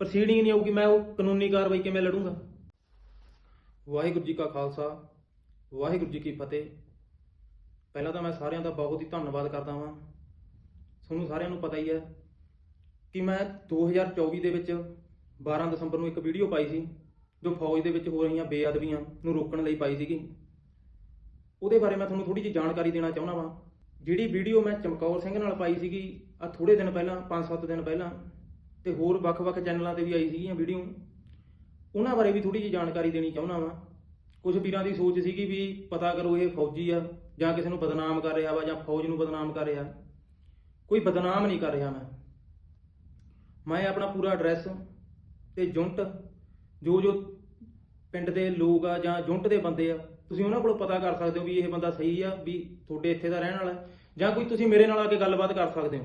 Proceeding ਨਹੀਂ ਆਊਗੀ, ਮੈਂ ਉਹ ਕਾਨੂੰਨੀ ਕਾਰਵਾਈ ਕਿਵੇਂ ਲੜੂੰਗਾ? ਵਾਹਿਗੁਰੂ ਜੀ ਕਾ ਖਾਲਸਾ, ਵਾਹਿਗੁਰੂ ਜੀ ਕੀ ਫਤਿਹ। ਪਹਿਲਾਂ ਤਾਂ ਮੈਂ ਸਾਰਿਆਂ ਦਾ ਬਹੁਤ ਹੀ ਧੰਨਵਾਦ ਕਰਦਾ ਹਾਂ ਤੁਹਾਨੂੰ ਸਾਰਿਆਂ ਨੂੰ ਪਤਾ ਹੀ ਹੈ ਕਿ ਮੈਂ 2024 ਦੇ ਵਿੱਚ 12 ਦਸੰਬਰ ਨੂੰ ਇੱਕ ਵੀਡੀਓ ਪਾਈ ਸੀ, ਜੋ ਫੌਜ ਦੇ ਵਿੱਚ ਹੋ ਰਹੀਆਂ ਬੇਅਦਬੀਆਂ ਨੂੰ ਰੋਕਣ ਲਈ ਪਾਈ ਸੀਗੀ। ਉਹਦੇ ਬਾਰੇ ਮੈਂ ਤੁਹਾਨੂੰ ਥੋੜੀ ਜਿਹੀ ਜਾਣਕਾਰੀ ਦੇਣਾ ਚਾਹੁੰਦਾ ਵਾਂ। ਜਿਹੜੀ ਵੀਡੀਓ ਮੈਂ ਚਮਕੌਰ ਸਿੰਘ ਨਾਲ ਪਾਈ ਸੀਗੀ ਆ ਥੋੜੇ ਦਿਨ ਪਹਿਲਾਂ 5-7 ਦਿਨ ਪਹਿਲਾਂ ਤੇ ਹੋਰ ਵੱਖ-ਵੱਖ ਚੈਨਲਾਂ ਤੇ ਵੀ ਆਈ ਸੀਗੀਆਂ ਵੀਡੀਓ। ਉਹਨਾਂ ਬਾਰੇ ਵੀ ਥੋੜੀ ਜਿਹੀ ਜਾਣਕਾਰੀ ਦੇਣੀ ਚਾਹੁੰਦਾ ਵਾਂ। ਕੁਝ ਵੀਰਾਂ ਦੀ ਸੋਚ ਸੀਗੀ ਵੀ ਪਤਾ ਕਰੋ ਇਹ ਫੌਜੀ ਆ, ਜਾਂ ਕਿਸੇ ਨੂੰ ਬਦਨਾਮ ਕਰ ਰਿਹਾ ਵਾ, ਜਾਂ ਫੌਜ ਨੂੰ ਬਦਨਾਮ ਕਰ ਰਿਹਾ। ਕੋਈ ਬਦਨਾਮ ਨਹੀਂ ਕਰ ਰਿਹਾ ਮੈਂ। ਮੈਂ ਆਪਣਾ ਪੂਰਾ ਐਡਰੈਸ ਤੇ ਜੁੰਟ ਜੋ ਜੋ ਪਿੰਡ ਦੇ ਲੋਕ ਆ ਜਾਂ ਜੁੰਟ ਦੇ ਬੰਦੇ ਆ, ਤੁਸੀਂ ਉਹਨਾਂ ਕੋਲੋਂ ਪਤਾ ਕਰ ਸਕਦੇ ਹੋ ਵੀ ਇਹ ਬੰਦਾ ਸਹੀ ਆ, ਵੀ ਤੁਹਾਡੇ ਇੱਥੇ ਦਾ ਰਹਿਣ ਵਾਲਾ। ਜਾਂ ਕੋਈ ਤੁਸੀਂ ਮੇਰੇ ਨਾਲ ਆ ਕੇ ਗੱਲਬਾਤ ਕਰ ਸਕਦੇ ਹੋ।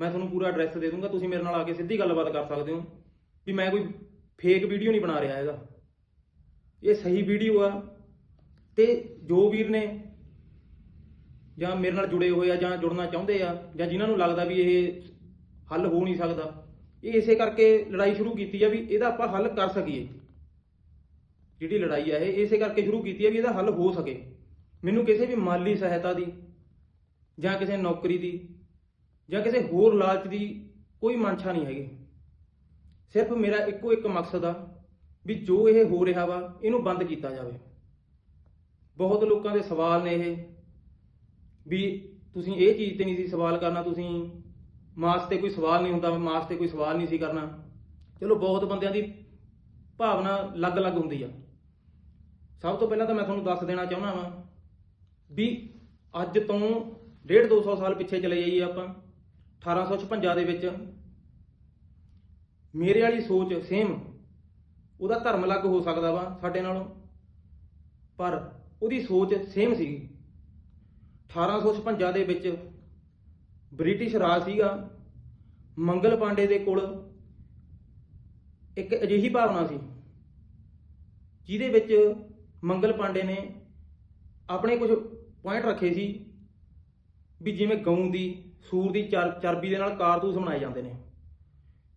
ਮੈਂ ਤੁਹਾਨੂੰ ਪੂਰਾ ਐਡਰੈਸ ਦੇ ਦੂੰਗਾ, ਤੁਸੀਂ ਮੇਰੇ ਨਾਲ ਆ ਕੇ ਸਿੱਧੀ ਗੱਲਬਾਤ ਕਰ ਸਕਦੇ ਹੋ ਵੀ ਮੈਂ ਕੋਈ ਫੇਕ ਵੀਡੀਓ ਨਹੀਂ ਬਣਾ ਰਿਹਾ ਹੈਗਾ। ਇਹ ਸਹੀ ਵੀਡੀਓ ਆ ਤੇ ਜੋ ਵੀਰ ਨੇ ਜਾਂ ਮੇਰੇ ਨਾਲ ਜੁੜੇ ਹੋਏ ਆ ਜਾਂ ਜੁੜਨਾ ਚਾਹੁੰਦੇ ਆ ਜਾਂ ਜਿਨ੍ਹਾਂ ਨੂੰ ਲੱਗਦਾ ਵੀ ਇਹ ਹੱਲ ਹੋ ਨਹੀਂ ਸਕਦਾ, ਇਹ ਇਸੇ ਕਰਕੇ ਲੜਾਈ ਸ਼ੁਰੂ ਕੀਤੀ ਆ ਵੀ ਇਹਦਾ ਆਪਾਂ ਹੱਲ ਕਰ ਸਕੀਏ। ਜਿਹੜੀ ਲੜਾਈ ਆ ਇਹ, ਇਸੇ ਕਰਕੇ ਸ਼ੁਰੂ ਕੀਤੀ ਆ ਵੀ ਇਹਦਾ ਹੱਲ ਹੋ ਸਕੇ। ਮੈਨੂੰ ਕਿਸੇ ਵੀ ਮਾਲੀ ਸਹਾਇਤਾ ਦੀ ਜਾਂ ਕਿਸੇ ਨੌਕਰੀ ਦੀ ਜਾਂ ਕਿਸੇ ਹੋਰ ਲਾਲਚ ਦੀ ਕੋਈ ਮਨਸ਼ਾ ਨਹੀਂ ਹੈਗੀ। ਸਿਰਫ ਮੇਰਾ ਇੱਕੋ ਇੱਕ ਮਕਸਦ ਆ ਵੀ ਜੋ ਇਹ ਹੋ ਰਿਹਾ ਵਾ, ਇਹਨੂੰ ਬੰਦ ਕੀਤਾ ਜਾਵੇ। ਬਹੁਤ ਲੋਕਾਂ ਦੇ ਸਵਾਲ ਨੇ ਇਹ ਵੀ ਤੁਸੀਂ ਇਹ ਚੀਜ਼ ਤੇ ਨਹੀਂ ਸੀ ਸਵਾਲ ਕਰਨਾ, ਤੁਸੀਂ ਮਾਸ ਤੇ ਕੋਈ ਸਵਾਲ ਨਹੀਂ ਹੁੰਦਾ, ਮਾਸ ਤੇ ਕੋਈ ਸਵਾਲ ਨਹੀਂ ਸੀ ਕਰਨਾ। ਚਲੋ, ਬਹੁਤ ਬੰਦਿਆਂ ਦੀ ਭਾਵਨਾ ਅਲੱਗ-ਅਲੱਗ ਹੁੰਦੀ ਆ। ਸਭ ਤੋਂ ਪਹਿਲਾਂ ਤਾਂ ਮੈਂ ਤੁਹਾਨੂੰ ਦੱਸ ਦੇਣਾ ਚਾਹੁੰਦਾ ਵਾਂ ਵੀ ਅੱਜ ਤੋਂ 1.5 200 ਸਾਲ ਪਿੱਛੇ ਚਲੇ ਜਾਈਏ ਆਪਾਂ। 1856 ਦੇ ਵਿੱਚ ਮੇਰੇ ਵਾਲੀ ਸੋਚ ਸੇਮ ਉਹਦਾ ਧਰਮ ਅਲੱਗ ਹੋ ਸਕਦਾ ਵਾ ਸਾਡੇ ਨਾਲੋਂ, ਪਰ ਉਹਦੀ ਸੋਚ ਸੇਮ ਸੀਗੀ। 1856 ਦੇ ਵਿੱਚ ਬ੍ਰਿਟਿਸ਼ ਰਾਜ ਸੀਗਾ। ਮੰਗਲ ਪਾਂਡੇ ਦੇ ਕੋਲ ਇੱਕ ਅਜਿਹੀ ਭਾਵਨਾ ਸੀ, ਜਿਹਦੇ ਵਿੱਚ ਮੰਗਲ ਪਾਂਡੇ ਨੇ ਆਪਣੇ ਕੁਝ ਪੁਆਇੰਟ ਰੱਖੇ ਸੀ ਵੀ ਜਿਵੇਂ ਗਊ ਦੀ ਸੂਰ ਦੀ ਚਰ- ਚਰਬੀ ਦੇ ਨਾਲ ਕਾਰਤੂਸ ਬਣਾਏ ਜਾਂਦੇ ਨੇ।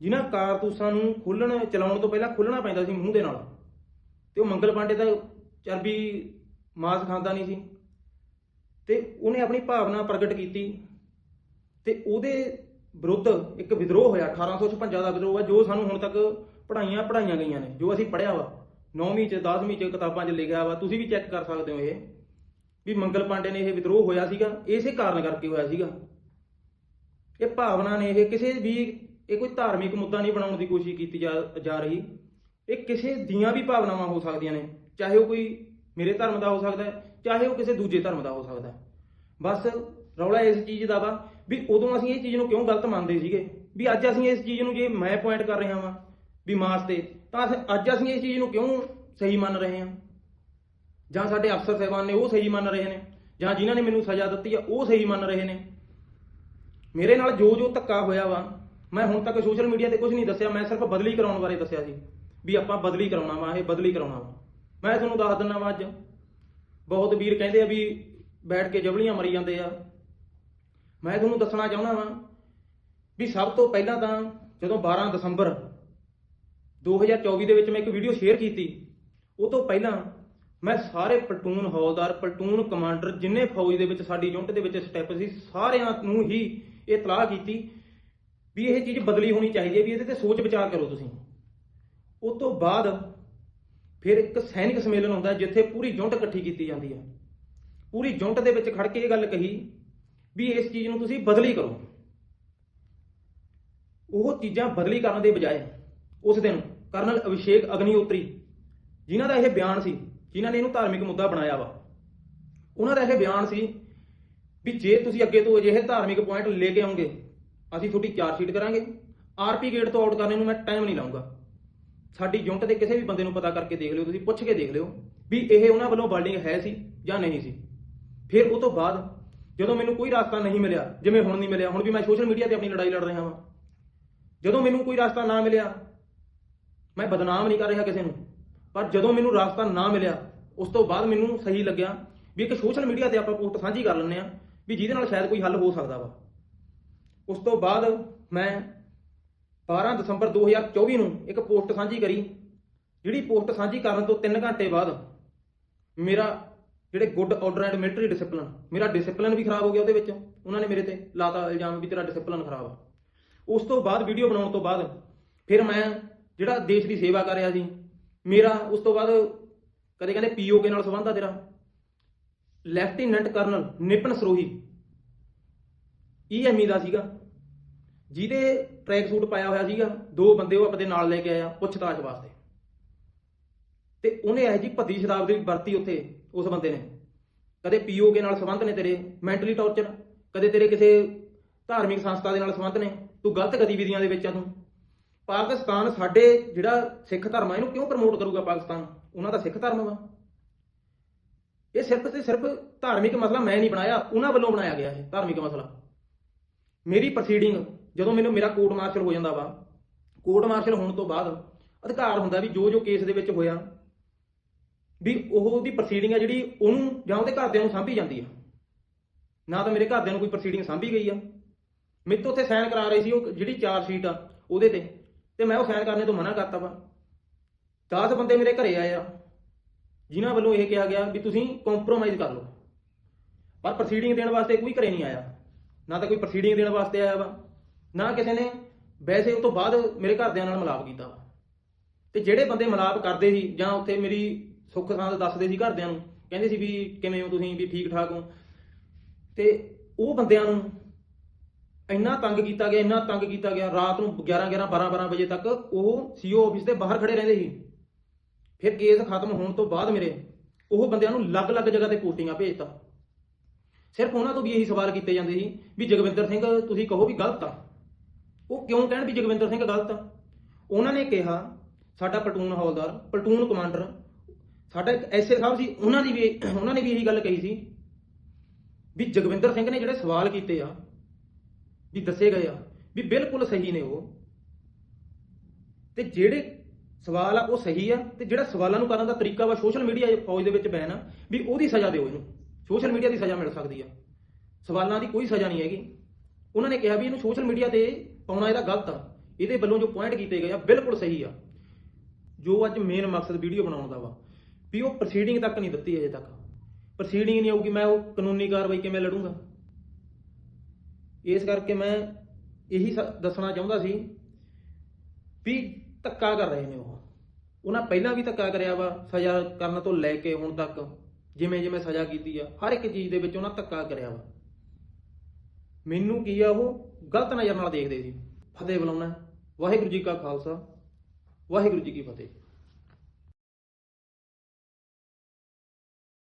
ਜਿਨ੍ਹਾਂ ਕਾਰਤੂਸਾਂ ਨੂੰ ਖੋਲਣ, ਚਲਾਉਣ ਤੋਂ ਪਹਿਲਾਂ ਖੋਲਣਾ ਪੈਂਦਾ ਸੀ ਮੂੰਹ ਦੇ ਨਾਲ। ਤੇ ਉਹ ਮੰਗਲ ਪਾਂਡੇ ਦਾ ਚਰਬੀ ਮਾਸ ਖਾਂਦਾ ਨਹੀਂ ਸੀ। ਤੇ ਉਹਨੇ ਆਪਣੀ ਭਾਵਨਾ ਪ੍ਰਗਟ ਕੀਤੀ। ਤੇ ਉਹਦੇ ਵਿਰੁੱਧ ਇੱਕ ਵਿਦਰੋਹ ਹੋਇਆ 1856 ਦਾ ਵਿਦਰੋਹ ਹੈ ਜੋ ਸਾਨੂੰ ਹੁਣ ਤੱਕ ਪੜਾਈਆਂ ਪੜਾਈਆਂ ਗਈਆਂ ਨੇ, ਜੋ ਅਸੀਂ ਪੜਿਆ ਵਾ। 9ਵੀਂ ਚ 10ਵੀਂ ਚ ਕਿਤਾਬਾਂ 'ਚ ਲਿਖਿਆ ਵਾ। ਤੁਸੀਂ ਵੀ ਚੈੱਕ ਕਰ ਸਕਦੇ ਹੋ ਇਹ, ਵੀ ਮੰਗਲ ਪਾਂਡੇ ਨੇ ਇਹ ਵਿਦਰੋਹ ਹੋਇਆ ਸੀਗਾ। ਇਸੇ ਕਾਰਨ ਕਰਕੇ ਹੋਇਆ ਸੀਗਾ। ਇਹ ਭਾਵਨਾ ਨੇ, ਇਹ ਕਿਸੇ ਵੀ, ਇਹ ਕੋਈ ਧਾਰਮਿਕ ਮੁੱਦਾ ਨਹੀਂ ਬਣਾਉਣ ਦੀ ਕੋਸ਼ਿਸ਼ ਕੀਤੀ ਜਾ ਜਾ ਰਹੀ। ਇਹ ਕਿਸੇ ਦੀਆਂ ਵੀ ਭਾਵਨਾਵਾਂ ਹੋ ਸਕਦੀਆਂ ਨੇ, ਚਾਹੇ ਉਹ ਕੋਈ ਮੇਰੇ ਧਰਮ ਦਾ ਹੋ ਸਕਦਾ ਹੈ, ਚਾਹੇ ਉਹ ਕਿਸੇ ਦੂਜੇ ਧਰਮ ਦਾ ਹੋ ਸਕਦਾ ਹੈ। ਬਸ ਰੌਲਾ ਇਸ ਚੀਜ਼ ਦਾ ਵਾ ਵੀ ਉਦੋਂ ਅਸੀਂ ਇਹ ਚੀਜ਼ ਨੂੰ ਕਿਉਂ ਗਲਤ ਮੰਨਦੇ ਸੀਗੇ? ਵੀ ਅੱਜ ਅਸੀਂ ਇਸ ਚੀਜ਼ ਨੂੰ ਜੇ ਮੈਂ ਪੁਆਇੰਟ ਕਰ ਰਿਹਾ ਵਾਂ ਵੀ ਮਾਸ ਤੇ, ਤਾਂ ਅਸੀਂ- ਅੱਜ ਅਸੀਂ ਇਸ ਚੀਜ਼ ਨੂੰ ਕਿਉਂ ਸਹੀ ਮੰਨ ਰਹੇ ਹਾਂ? ਜਾਂ ਸਾਡੇ ਅਫਸਰ ਸਾਹਿਬਾਨ ਨੇ ਉਹ ਸਹੀ ਮੰਨ ਰਹੇ ਨੇ? ਜਾਂ ਜਿਨ੍ਹਾਂ ਨੇ ਮੈਨੂੰ ਸਜ਼ਾ ਦਿੱਤੀ ਆ, ਉਹ ਸਹੀ ਮੰਨ ਰਹੇ ਨੇ? ਮੇਰੇ ਨਾਲ ਜੋ ਜੋ ਧੱਕਾ ਹੋਇਆ ਵਾ, ਮੈਂ ਹੁਣ ਤੱਕ ਸੋਸ਼ਲ ਮੀਡੀਆ ਤੇ ਕੁਝ ਨਹੀਂ ਦੱਸਿਆ, ਮੈਂ ਸਿਰਫ ਬਦਲੀ ਕਰਾਉਣ ਬਾਰੇ ਦੱਸਿਆ ਸੀ ਵੀ ਆਪਾਂ ਬਦਲੀ ਕਰਾਉਣਾ ਵਾ, ਇਹ ਬਦਲੀ ਕਰਾਉਣਾ ਵਾ। ਮੈਂ ਤੁਹਾਨੂੰ ਦੱਸ ਦਿੰਦਾ ਵਾ ਅੱਜ, ਬਹੁਤ ਵੀਰ ਕਹਿੰਦੇ ਆ ਵੀ ਬੈਠ ਕੇ ਜਬਲੀਆਂ ਮਰੀ ਜਾਂਦੇ ਆ। ਮੈਂ ਤੁਹਾਨੂੰ ਦੱਸਣਾ ਚਾਹੁੰਦਾ ਵਾਂ ਵੀ ਸਭ ਤੋਂ ਪਹਿਲਾਂ ਤਾਂ ਜਦੋਂ 12 ਦਸੰਬਰ 2024 ਦੇ ਵਿੱਚ ਮੈਂ ਇੱਕ ਵੀਡੀਓ ਸ਼ੇਅਰ ਕੀਤੀ, ਉਹ ਤੋਂ ਪਹਿਲਾਂ ਮੈਂ ਸਾਰੇ ਪਲਟੂਨ ਹੌਲਦਾਰ, ਪਲਟੂਨ ਕਮਾਂਡਰ ਜਿੰਨੇ ਫੌਜ ਦੇ ਵਿੱਚ, ਸਾਡੀ ਯੂਨਿਟ ਦੇ ਵਿੱਚ ਸਟੈਪ ਸੀ, ਸਾਰਿਆਂ ਨੂੰ ਹੀ ਇਹ ਤਲਾਹ ਕੀਤੀ ਵੀ ਇਹ ਚੀਜ਼ ਬਦਲੀ ਹੋਣੀ ਚਾਹੀਦੀ ਹੈ, ਵੀ ਇਹਦੇ ਤੇ ਸੋਚ ਵਿਚਾਰ ਕਰੋ ਤੁਸੀਂ। ਉਸ ਤੋਂ ਬਾਅਦ ਫਿਰ ਇੱਕ ਸੈਨਿਕ ਸੰਮੇਲਨ ਹੁੰਦਾ ਜਿੱਥੇ ਪੂਰੀ ਜੁੰਟ ਇਕੱਠੀ ਕੀਤੀ ਜਾਂਦੀ ਹੈ। ਪੂਰੀ ਜੁੰਟ ਦੇ ਵਿੱਚ ਖੜ ਕੇ ਇਹ ਗੱਲ ਕਹੀ ਵੀ ਇਸ ਚੀਜ਼ ਨੂੰ ਤੁਸੀਂ ਬਦਲੀ ਕਰੋ। ਉਹ ਚੀਜ਼ਾਂ ਬਦਲੀ ਕਰਨ ਦੇ ਬਜਾਏ ਉਸ ਦਿਨ ਕਰਨਲ ਅਭਿਸ਼ੇਕ ਅਗਨੀਹੋਤਰੀ, ਜਿਨ੍ਹਾਂ ਦਾ ਇਹ ਬਿਆਨ ਸੀ, ਜਿਨ੍ਹਾਂ ਨੇ ਇਹਨੂੰ ਧਾਰਮਿਕ ਮੁੱਦਾ ਬਣਾਇਆ ਵਾ, ਉਹਨਾਂ ਦਾ ਇਹ ਬਿਆਨ ਸੀ ਵੀ ਜੇ ਤੁਸੀਂ ਅੱਗੇ ਤੋਂ ਅਜਿਹੇ ਧਾਰਮਿਕ ਪੁਆਇੰਟ ਲੈ ਕੇ ਆਉਂਗੇ, ਅਸੀਂ ਤੁਹਾਡੀ ਚਾਰਜ ਸ਼ੀਟ ਕਰਾਂਗੇ। ਆਰਪੀ ਗੇਟ ਤੋਂ ਆਊਟ ਕਰਨੇ ਨੂੰ ਮੈਂ ਟਾਈਮ ਨਹੀਂ ਲਾਉਂਗਾ। ਸਾਡੀ ਯੂਨਿਟ ਦੇ ਕਿਸੇ ਵੀ ਬੰਦੇ ਨੂੰ ਪਤਾ ਕਰਕੇ ਦੇਖ ਲਿਓ, ਤੁਸੀਂ ਪੁੱਛ ਕੇ ਦੇਖ ਲਿਓ ਵੀ ਇਹ ਉਹਨਾਂ ਵੱਲੋਂ ਬਾਲਡਿੰਗ ਹੈ ਸੀ ਜਾਂ ਨਹੀਂ ਸੀ। ਫਿਰ ਉਹ ਤੋਂ ਬਾਅਦ ਜਦੋਂ ਮੈਨੂੰ ਕੋਈ ਰਸਤਾ ਨਹੀਂ ਮਿਲਿਆ, ਜਿਵੇਂ ਹੁਣ ਨਹੀਂ ਮਿਲਿਆ, ਹੁਣ ਵੀ ਮੈਂ ਸੋਸ਼ਲ ਮੀਡੀਆ ਤੇ ਆਪਣੀ ਲੜਾਈ ਲੜ ਰਿਹਾ ਹਾਂ ਜਦੋਂ ਮੈਨੂੰ ਕੋਈ ਰਸਤਾ ਨਾ ਮਿਲਿਆ, ਮੈਂ ਬਦਨਾਮ ਨਹੀਂ ਕਰ ਰਿਹਾ ਕਿਸੇ ਨੂੰ। ਪਰ ਜਦੋਂ ਮੈਨੂੰ ਰਸਤਾ ਨਾ ਮਿਲਿਆ, ਉਸ ਤੋਂ ਬਾਅਦ ਮੈਨੂੰ ਸਹੀ ਲੱਗਿਆ ਵੀ ਇੱਕ ਸੋਸ਼ਲ ਮੀਡੀਆ ਤੇ ਆਪਾਂ ਪੋਸਟ ਸਾਂਝੀ ਕਰ ਲੈਂਦੇ ਆ ਵੀ ਜਿਹਦੇ ਨਾਲ ਸ਼ਾਇਦ ਕੋਈ ਹੱਲ ਹੋ ਸਕਦਾ ਵਾ। ਉਸ ਤੋਂ ਬਾਅਦ ਮੈਂ 12 ਦਸੰਬਰ 2024 ਨੂੰ ਇੱਕ ਪੋਸਟ ਸਾਂਝੀ ਕਰੀ, ਜਿਹੜੀ ਪੋਸਟ ਸਾਂਝੀ ਕਰਨ ਤੋਂ 3 ਘੰਟੇ ਬਾਅਦ ਮੇਰਾ ਜਿਹੜੇ good order and military discipline, ਮੇਰਾ ਡਿਸਪਲਿਨ ਵੀ ਖਰਾਬ ਹੋ ਗਿਆ ਉਹਦੇ ਵਿੱਚ। ਉਹਨਾਂ ਨੇ ਮੇਰੇ ਤੇ ਲਾਤਾ ਇਲਜ਼ਾਮ ਵੀ ਤੇਰਾ ਡਿਸਪਲਿਨ ਖਰਾਬ ਆ। ਉਸ ਤੋਂ ਬਾਅਦ ਵੀਡੀਓ ਬਣਾਉਣ ਤੋਂ ਬਾਅਦ ਫਿਰ ਮੈਂ ਜਿਹੜਾ ਦੇਸ਼ ਦੀ ਸੇਵਾ ਕਰ ਰਿਹਾ ਸੀ, ਮੇਰਾ ਉਸ ਤੋਂ ਬਾਅਦ ਕਦੇ ਕਹਿੰਦੇ ਪੀਓਕੇ ਨਾਲ ਸੰਬੰਧ ਆ ਤੇਰਾ। Lieutenant colonel Nipan Sarohi. ਇਹ ਐਮੀ ਦਾ ਸੀਗਾ। ਜਿਹਦੇ ਟਰੈਕ ਸੂਟ ਪਾਇਆ ਹੋਇਆ ਸੀਗਾ। ਦੋ ਬੰਦੇ ਉਹ ਆਪਣੇ ਨਾਲ ਲੈ ਕੇ ਆਇਆ ਪੁੱਛਤਾਛ ਵਾਸਤੇ। ਤੇ ਉਹਨੇ ਇਹ ਜੀ ਭੱਦੀ ਸ਼ਰਾਬ ਦੀ ਵਰਤੀ ਉੱਥੇ, ਉਸ ਬੰਦੇ ਨੇ। ਕਦੇ ਪੀਓਕੇ ਨਾਲ ਸੰਬੰਧ ਨੇ ਤੇਰੇ? ਮੈਂਟਲੀ ਟੌਰਚਰ ਕਦੇ ਤੇਰੇ ਕਿਸੇ ਧਾਰਮਿਕ ਸੰਸਥਾ ਦੇ ਨਾਲ ਸੰਬੰਧ ਨੇ? ਤੂੰ ਗਲਤ ਗਤੀਵਿਧੀਆਂ ਦੇ ਵਿੱਚ ਆ ਤੂੰ। ਪਾਕਿਸਤਾਨ ਸਾਡੇ ਜਿਹੜਾ ਸਿੱਖ ਧਰਮ ਆ, ਇਹਨੂੰ ਕਿਉਂ ਪ੍ਰਮੋਟ ਕਰੂਗਾ ਪਾਕਿਸਤਾਨ? ਉਹਨਾਂ ਦਾ ਸਿੱਖ ਧਰਮ ਵਾ। ਇਹ ਸਿਰਫ ਤੇ ਸਿਰਫ ਧਾਰਮਿਕ ਮਸਲਾ ਮੈਂ ਨਹੀਂ ਬਣਾਇਆ, ਉਹਨਾਂ ਵੱਲੋਂ ਬਣਾਇਆ ਗਿਆ ਇਹ ਧਾਰਮਿਕ ਮਸਲਾ। ਮੇਰੀ ਪ੍ਰੋਸੀਡਿੰਗ ਜਦੋਂ ਮੈਨੂੰ ਮੇਰਾ ਕੋਰਟ ਮਾਰਸ਼ਲ ਹੋ ਜਾਂਦਾ ਵਾ ਕੋਰਟ ਮਾਰਸ਼ਲ ਹੋਣ ਤੋਂ ਬਾਅਦ ਅਧਿਕਾਰ ਹੁੰਦਾ ਵੀ ਜੋ ਜੋ ਕੇਸ ਦੇ ਵਿੱਚ ਹੋਇਆ, ਵੀ ਉਹ ਉਹਦੀ ਪ੍ਰੋਸੀਡਿੰਗ ਆ ਜਿਹੜੀ ਉਹਨੂੰ ਜਾਂ ਉਹਦੇ ਘਰਦਿਆਂ ਨੂੰ ਸਾਂਭੀ ਜਾਂਦੀ ਆ। ਨਾ ਤਾਂ ਮੇਰੇ ਘਰਦਿਆਂ ਨੂੰ ਕੋਈ ਪ੍ਰੋਸੀਡਿੰਗ ਸਾਂਭੀ ਗਈ ਆ। ਮੇਰੇ ਤੋਂ ਉੱਥੇ ਸਾਈਨ ਕਰਾ ਰਹੀ ਸੀ ਉਹ ਜਿਹੜੀ ਚਾਰ ਸ਼ੀਟ ਆ, ਉਹਦੇ ਤੇ ਤੇ ਮੈਂ ਉਹ ਸਾਈਨ ਕਰਨੇ ਤੋਂ ਮਨਾ ਕਰਤਾ ਵਾ। 10 ਬੰਦੇ ਮੇਰੇ ਘਰੇ ਆਏ ਆ। ਜਿਨ੍ਹਾਂ ਵੱਲੋਂ ਇਹ ਕਿਹਾ ਗਿਆ ਵੀ ਤੁਸੀਂ ਕੰਪਰੋਮਾਈਜ਼ ਕਰ ਲਓ। ਪਰ ਪ੍ਰੋਸੀਡਿੰਗ ਦੇਣ ਵਾਸਤੇ ਕੋਈ ਘਰੇ ਨਹੀਂ ਆਇਆ। ਨਾ ਤਾਂ ਕੋਈ ਪ੍ਰੋਸੀਡਿੰਗ ਦੇਣ ਵਾਸਤੇ ਆਇਆ ਵਾ, ਨਾ ਕਿਸੇ ਨੇ ਵੈਸੇ ਉਹ ਤੋਂ ਬਾਅਦ ਮੇਰੇ ਘਰਦਿਆਂ ਨਾਲ ਮਿਲਾਪ ਕੀਤਾ ਵਾ। ਤੇ ਜਿਹੜੇ ਬੰਦੇ ਮਿਲਾਪ ਕਰਦੇ ਸੀ ਜਾਂ ਉੱਥੇ ਮੇਰੀ ਸੁੱਖ ਸਾਂਦ ਦੱਸਦੇ ਸੀ ਘਰਦਿਆਂ ਨੂੰ, ਕਹਿੰਦੇ ਸੀ ਵੀ ਕਿਵੇਂ ਹੋ ਤੁਸੀਂ, ਵੀ ਠੀਕ ਠਾਕ ਹੋ। ਤੇ ਉਹ ਬੰਦਿਆਂ ਨੂੰ ਇੰਨਾ ਤੰਗ ਕੀਤਾ ਗਿਆ, ਇੰਨਾ ਤੰਗ ਕੀਤਾ ਗਿਆ, ਰਾਤ ਨੂੰ 11 11 12 12 ਵਜੇ ਤੱਕ ਉਹ ਸੀਓ ਆਫਿਸ ਦੇ ਬਾਹਰ ਖੜੇ ਰਹਿੰਦੇ ਸੀ। ਫਿਰ ਕੇਸ ਖਤਮ ਹੋਣ ਤੋਂ ਬਾਅਦ ਮੇਰੇ ਉਹ ਬੰਦਿਆਂ ਨੂੰ ਅਲੱਗ-ਅਲੱਗ ਜਗ੍ਹਾ ਤੇ ਪੋਸਟਿੰਗਾਂ ਭੇਜਤਾ। ਸਿਰਫ ਉਹਨਾਂ ਤੋਂ ਵੀ ਇਹੀ ਸਵਾਲ ਕੀਤੇ ਜਾਂਦੇ ਸੀ ਵੀ ਜਗਵਿੰਦਰ ਸਿੰਘ, ਤੁਸੀਂ ਕਹੋ ਵੀ ਗਲਤ ਆ। ਉਹ ਕਿਉਂ ਕਹਿਣ ਵੀ ਜਗਵਿੰਦਰ ਸਿੰਘ ਗਲਤ ਆ? ਉਹਨਾਂ ਨੇ ਕਿਹਾ, ਸਾਡਾ ਪਲਟੂਨ ਹੌਲਦਾਰ ਪਲਟੂਨ ਕਮਾਂਡਰ ਸਾਡਾ ਇੱਕ ਐਸਏ ਸਾਹਿਬ ਸੀ, ਉਹਨਾਂ ਦੀ ਵੀ, ਉਹਨਾਂ ਨੇ ਵੀ ਇਹੀ ਗੱਲ ਕਹੀ ਸੀ ਵੀ ਜਗਵਿੰਦਰ ਸਿੰਘ ਨੇ ਜਿਹੜੇ ਸਵਾਲ ਕੀਤੇ ਆ, ਵੀ ਦੱਸੇ ਗਏ ਆ, ਵੀ ਬਿਲਕੁਲ ਸਹੀ ਨੇ ਉਹ। ਤੇ ਜਿਹੜੇ ਸਵਾਲ ਆ, ਉਹ ਸਹੀ ਆ, ਤੇ ਜਿਹੜਾ ਸਵਾਲਾਂ ਨੂੰ ਕਰਨ ਦਾ ਤਰੀਕਾ ਵਾ ਸੋਸ਼ਲ ਮੀਡੀਆ ਫੌਜ ਦੇ ਵਿੱਚ ਬੈਨ ਆ, ਵੀ ਉਹਦੀ ਸਜ਼ਾ ਦਿਓ ਇਹਨੂੰ। ਸੋਸ਼ਲ ਮੀਡੀਆ ਦੀ ਸਜ਼ਾ ਮਿਲ ਸਕਦੀ ਆ। ਸਵਾਲਾਂ ਦੀ ਕੋਈ ਸਜ਼ਾ ਨਹੀਂ ਹੈਗੀ। ਉਹਨਾਂ ਨੇ ਕਿਹਾ ਵੀ ਇਹਨੂੰ ਸੋਸ਼ਲ ਮੀਡੀਆ ਤੇ ਪਾਉਣਾ ਇਹਦਾ ਗਲਤ ਆ। ਇਹਦੇ ਵੱਲੋਂ ਜੋ ਪੁਆਇੰਟ ਕੀਤੇ ਗਏ ਆ, ਬਿਲਕੁਲ ਸਹੀ ਆ। ਜੋ ਅੱਜ ਮੇਨ ਮਕਸਦ ਵੀਡੀਓ ਬਣਾਉਣ ਦਾ ਵਾ, ਵੀ ਉਹ ਪ੍ਰੋਸੀਡਿੰਗ ਤੱਕ ਨਹੀਂ ਦਿੱਤੀ ਅਜੇ ਤੱਕ। ਪ੍ਰੋਸੀਡਿੰਗ ਨਹੀਂ ਆਊਗੀ, ਮੈਂ ਉਹ ਕਾਨੂੰਨੀ ਕਾਰਵਾਈ ਕਿਵੇਂ ਲੜੂੰਗਾ? ਇਸ ਕਰਕੇ ਮੈਂ ਇਹੀ ਸ- ਦੱਸਣਾ ਚਾਹੁੰਦਾ ਸੀ ਵੀ ਧੱਕਾ ਕਰ ਰਹੇ ਨੇ ਉਹ। ਉਹਨਾਂ ਪਹਿਲਾਂ ਵੀ ਧੱਕਾ ਕਰਿਆ ਵਾ ਸਜ਼ਾ ਕਰਨ ਤੋਂ ਲੈ ਕੇ ਹੁਣ ਤੱਕ, ਜਿਵੇਂ ਜਿਵੇਂ ਸਜ਼ਾ ਕੀਤੀ ਆ, ਹਰ ਇੱਕ ਚੀਜ਼ ਦੇ ਵਿੱਚ ਉਹਨਾਂ ਧੱਕਾ ਕਰਿਆ ਵਾ। ਮੈਨੂੰ ਕੀ ਆ ਉਹ ਗਲਤ ਨਜ਼ਰ ਨਾਲ ਦੇਖਦੇ ਸੀ। ਫਤਿਹ ਬੁਲਾਉਣਾ ਵਾਹਿਗੁਰੂ ਜੀ ਕਾ ਖਾਲਸਾ, ਵਾਹਿਗੁਰੂ ਜੀ ਕੀ ਫਤਿਹ।